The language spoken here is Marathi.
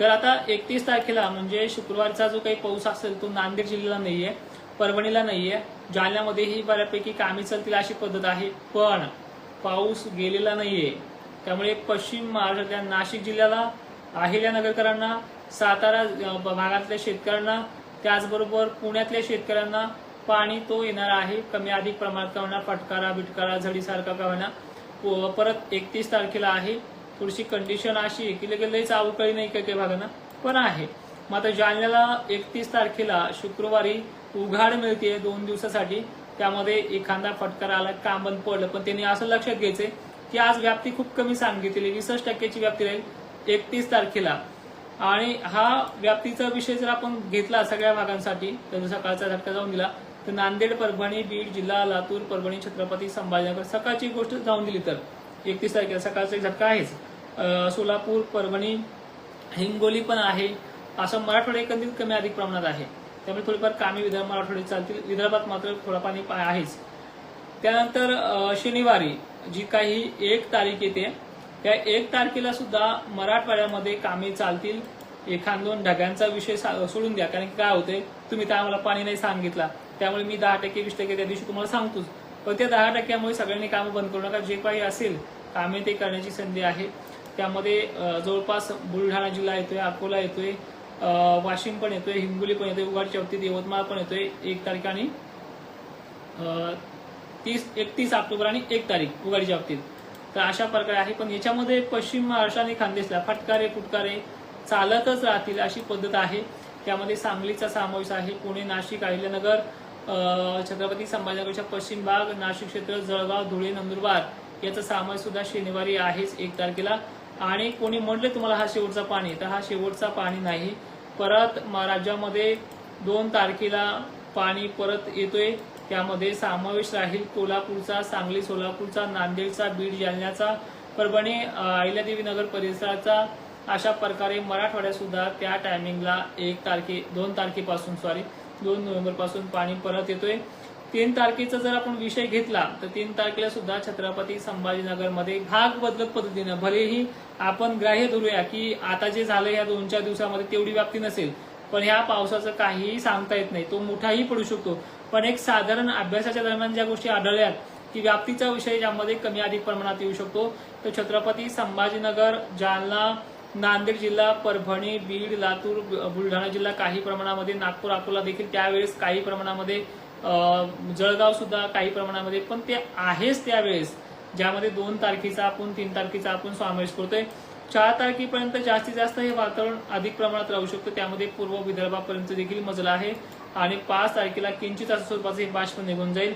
तर आता एकतीस तारखेला म्हणजे शुक्रवारचा जो काही पाऊस असेल तो नांदेड जिल्ह्याला नाहीये परभणीला नाहीये. जालन्यामध्येही बऱ्यापैकी कामी चालतील अशी पद्धत आहे पण पाऊस गेलेला नाहीये. त्यामुळे पश्चिम महाराष्ट्रातल्या नाशिक जिल्ह्याला अहिल्यानगरकरांना सातारा भागातल्या शेतकऱ्यांना त्याचबरोबर पुण्यातल्या शेतकऱ्यांना पाणी तो येणार आहे कमी अधिक प्रमाणात का होणार फटकारा बिटकारा झडीसारखा का होणार परत एकतीस तारखेला आहे थोडीशी कंडिशन अशी आहे की लगेच लईच अवकाळी नाही काही काही भागांना? पण आहे. मग आता जालन्याला एकतीस तारखेला शुक्रवारी उघाड मिळते दोन दिवसासाठी. त्यामध्ये एखादा फटकार आला काम बंद पडलं. पण त्यांनी असं लक्षात घ्यायचंय की आज व्याप्ती खूप कमी सांगितलेली वीसच टक्क्याची व्याप्ती राहील एकतीस तारखेला. आणि हा व्याप्तीचा विषय जर आपण घेतला सगळ्या भागांसाठी तर सकाळचा झटका जाऊन दिला तर नांदेड परभणी बीड जिल्हा लातूर परभणी छत्रपती संभाजीनगर सकाळची गोष्ट जाऊन दिली तर. एकतीस तारखेला सकाळचा एक झटका आहेच. सोलापूर परभणी हिंगोली पण आहे. असं मराठवाडा एकंदरीत कमी अधिक प्रमाणात आहे. त्यामुळे थोडीफार कामे विदर्भ मराठवाड्यात चालतील. विदर्भात मात्र थोडा पाणी आहेच. त्यानंतर शनिवारी जी काही एक तारीख येते त्या एक तारखेला सुद्धा मराठवाड्यामध्ये कामे चालतील. एखाद दोन ढगांचा विषय सा- सोडून द्या. कारण की काय होतंय तुम्ही तर आम्हाला पाणी नाही सांगितला. त्यामुळे मी दहा टक्के वीस टक्के त्या दिवशी तुम्हाला सांगतोच. पण त्या दहा टक्क्यामुळे सगळ्यांनी कामं बंद करू नका. जे काही असेल कामे ते करण्याची संधी आहे. त्यामध्ये जवळपास बुलढाणा जिल्हा येतोय अकोला येतोय वाशिम पण येतोय हिंगोली पण येतोय उगाडच्या बाबतीत यवतमाळ पण येतोय एक तारीख आणि तीस एकतीस ऑक्टोबर आणि एक तारीख उघाडीच्या बाबतीत. तर अशा प्रकारे आहे. पण याच्यामध्ये पश्चिम महाराष्ट्र आणि खानदेशला फटकारे फुटकारे चालतच राहतील अशी पद्धत आहे. त्यामध्ये सांगलीचा समावेश आहे पुणे नाशिक अहिल्यानगर छत्रपती संभाजीनगरच्या पश्चिम भाग नाशिक क्षेत्र जळगाव धुळे नंदुरबार याचा समावेश सुद्धा शनिवारी आहेच एक तारखेला. आणि कोणी म्हटले तुम्हाला हा शेवटचा पाणी? तर हा शेवटचा पाणी नाही. परत राज्यामध्ये दोन तारखेला पाणी परत येतोय. त्यामध्ये समावेश राहील कोल्हापूरचा सांगली सोलापूरचा नांदेडचा बीड जालन्याचा परभणी अहिल्यादेवी नगर परिसराचा अशा प्रकारे मराठवाड्यात सुद्धा त्या टायमिंगला एक तारखे दोन तारखेपासून सॉरी दोन नोव्हेंबरपासून पाणी परत येतोय. तीन तारखेचा जर आपण विषय घेतला तर तीन तारखेला सुद्धा छत्रपती संभाजीनगरमध्ये भाग बदलत पद्धतीनं भलेही आपण ग्राह्य धरूया की आता जे झालं या दोन चार दिवसामध्ये तेवढी व्याप्ती नसेल पण ह्या पावसाचं काहीही सांगता येत नाही. तो मोठाही पडू शकतो. पण एक साधारण अभ्यासाच्या दरम्यान ज्या गोष्टी आढळल्यात की व्याप्तीचा विषय ज्यामध्ये कमी अधिक प्रमाणात येऊ शकतो तर छत्रपती संभाजीनगर जालना नांदेड जिल्हा परभणी बीड लातूर बुलढाणा जिल्हा काही प्रमाणामध्ये नागपूर अकोला देखील त्यावेळेस काही प्रमाणामध्ये जळगाव सुद्धा काही प्रमाणामध्ये पण ते आहेच त्यावेळेस ज्यामध्ये दोन तारखेचा आपण तीन तारखेचा आपण समावेश करतोय. चार तारखेपर्यंत जास्तीत जास्त हे वातावरण अधिक प्रमाणात राहू शकतं. त्यामध्ये पूर्व विदर्भापर्यंत देखील मजला आहे. आणि पाच तारखेला किंचित असं स्वरूपाचं हे बाष्प निघून जाईल.